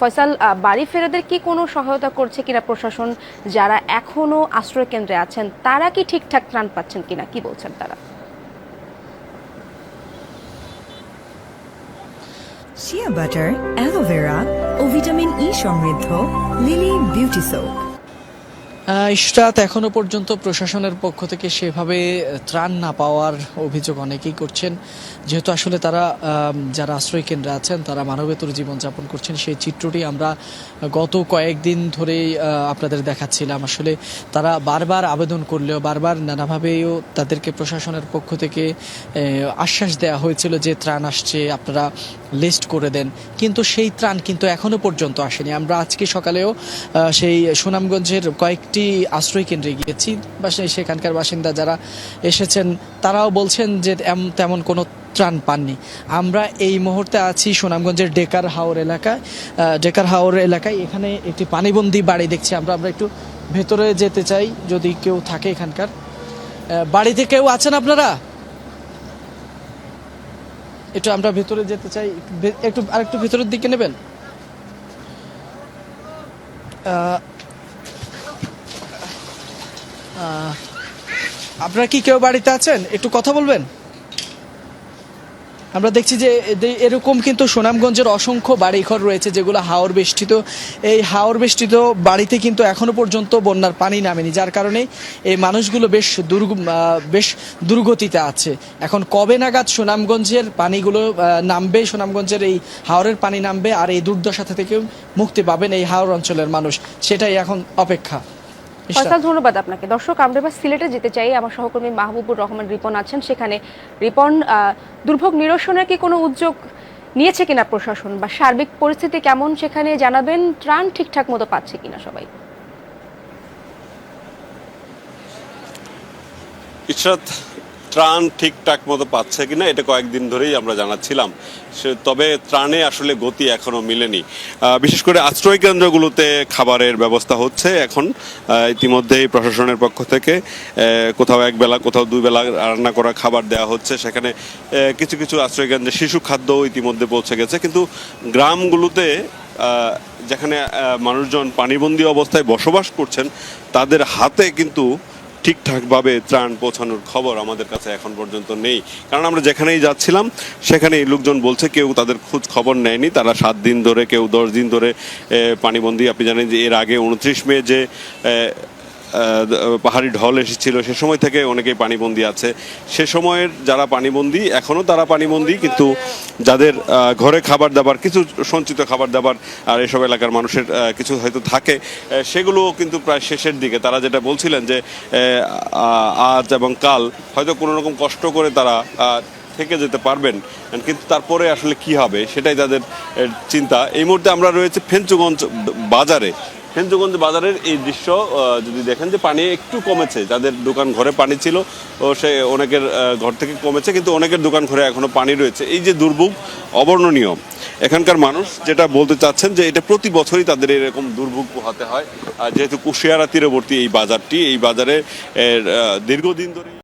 ফয়সাল বাড়ি ফেরাদের কি কোনো সহায়তা করছে কিনা প্রশাসন? যারা এখনও আশ্রয় কেন্দ্রে আছেন, তারা কি ঠিকঠাক ত্রাণ পাচ্ছেন কিনা? কি বলছেন তারা? Shea butter aloe vera vitamin E সমৃদ্ধ লিলি বিউটি সোপ ইশরাত, এখনও পর্যন্ত প্রশাসনের পক্ষ থেকে সেভাবে ত্রাণ না পাওয়ার অভিযোগ অনেকেই করছেন। যেহেতু আসলে তারা যারা আশ্রয় কেন্দ্রে আছেন, তারা মানবেতর জীবনযাপন করছেন। সেই চিত্রটি আমরা গত কয়েকদিন ধরেই আপনাদের দেখাচ্ছিলাম। আসলে তারা বারবার আবেদন করলেও, বারবার নানাভাবেও তাদেরকে প্রশাসনের পক্ষ থেকে আশ্বাস দেওয়া হয়েছিল যে ত্রাণ আসছে, আপনারা লিস্ট করে দেন। কিন্তু সেই ত্রাণ কিন্তু এখনও পর্যন্ত আসেনি। আমরা আজকে সকালেও সেই সুনামগঞ্জের কয়েকটি আশ্রয় কেন্দ্রে গিয়েছি, বা সেখানকার বাসিন্দা যারা এসেছেন, তারাও বলছেন যে তেমন কোনো ত্রাণ পাননি। আমরা এই মুহূর্তে আছি সুনামগঞ্জের ডেকার হাওর এলাকায় ডেকার হাওর এলাকায়। এখানে একটি পানিবন্দি বাড়ি দেখছি। আমরা আমরা একটু ভেতরে যেতে চাই, যদি কেউ থাকে এখানকার। বাড়িতে কেউ আছেন আপনারা? একটু আমরা ভেতরে যেতে চাই। একটু আরেকটু ভেতরের দিকে নেবেন? আপনারা কি কেউ বাড়িতে আছেন? একটু কথা বলবেন? আমরা দেখছি যে এরকম কিন্তু সুনামগঞ্জের অসংখ্য বাড়িঘর রয়েছে যেগুলো হাওর বেষ্টিত। এই হাওর বেষ্টিত বাড়িতে কিন্তু এখনও পর্যন্ত বন্যার পানি নামেনি, যার কারণে এই মানুষগুলো বেশ দুর্গ বেশ দুর্গতিতে আছে। এখন কবে নাগাদ সুনামগঞ্জের পানিগুলো নামবে, সুনামগঞ্জের এই হাওরের পানি নামবে আর এই দুর্দশা থেকে মুক্তি পাবেন এই হাওর অঞ্চলের মানুষ? সেটাই এখন অপেক্ষা। ফয়সাল ধন্যবাদ আপনাকে। দর্শক আমরা এবার সিলেটে যেতে চাই। আমার সহকর্মী মাহবুবুর রহমান রিপন আছেন। সেখানে রিপন আহ, দুর্ভোগ নিরসনের কি কোনো উদ্যোগ নিয়েছে কিনা প্রশাসন? বা সার্বিক পরিস্থিতি কেমন সেখানে জানাবেন? ত্রাণ ঠিকঠাক মতো পাচ্ছে কিনা সবাই? ইশরাত ত্রাণ ঠিকঠাক মতো পাচ্ছে কিনা এটা কয়েকদিন ধরেই আমরা জানাচ্ছিলাম। সে- তবে ত্রাণে আসলে গতি এখনও মিলেনি। বিশেষ করে আশ্রয় কেন্দ্রগুলোতে খাবারের ব্যবস্থা হচ্ছে এখন। ইতিমধ্যেই প্রশাসনের পক্ষ থেকে কোথাও এক বেলা, কোথাও দুই বেলা রান্না করা খাবার দেওয়া হচ্ছে। সেখানে কিছু কিছু আশ্রয় কেন্দ্রে শিশু খাদ্য ইতিমধ্যে পৌঁছে গেছে। কিন্তু গ্রামগুলোতে যেখানে মানুষজন পানিবন্দী অবস্থায় বসবাস করছেন, তাদের হাতে কিন্তু ঠিকঠাকভাবে ত্রাণ পৌঁছানোর খবর আমাদের কাছে এখন পর্যন্ত নেই। কারণ আমরা যেখানেই যাচ্ছিলাম, সেখানেই লোকজন বলছে কেউ তাদের খোঁজ খবর নেয়নি। তারা সাত দিন ধরে, কেউ দশ দিন ধরে পানিবন্দি, আপনি জানেন যে এর আগে উনত্রিশ মে যে পাহাড়ি ঢল এসেছিল। সে সময় থেকে অনেকেই পানিবন্দী আছে। সে সময়ের যারা পানিবন্দী এখনও তারা পানিবন্দী কিন্তু যাদের ঘরে খাবার দাবার কিছু সঞ্চিত খাবার দাবার আর এসব এলাকার মানুষের কিছু হয়তো থাকে আহ, সেগুলোও কিন্তু প্রায় শেষের দিকে। তারা যেটা বলছিলেন যে আজ এবং কাল হয়তো কোনো রকম কষ্ট করে তারা থেকে যেতে পারবেন। কিন্তু তারপরে আসলে কি হবে সেটাই তাদের চিন্তা। এই মুহূর্তে আমরা রয়েছে ফেঞ্চুগঞ্জ বাজারে। ফেঞ্চুগঞ্জ বাজারের এই দৃশ্য যদি দেখেন যে পানি একটু কমেছে, যাদের দোকান ঘরে পানি ছিল সে অনেকের ঘর থেকে কমেছে, কিন্তু অনেকের দোকান ঘরে এখনও পানি রয়েছে। এই যে দুর্ভোগ অবর্ণনীয়, এখানকার মানুষ যেটা বলতে চাচ্ছেন যে এটা প্রতি বছরই তাদের এরকম দুর্ভোগ পোহাতে হয়। যেহেতু কুশিয়ারা তীরবর্তী এই বাজারটি, এই বাজারে দীর্ঘদিন ধরে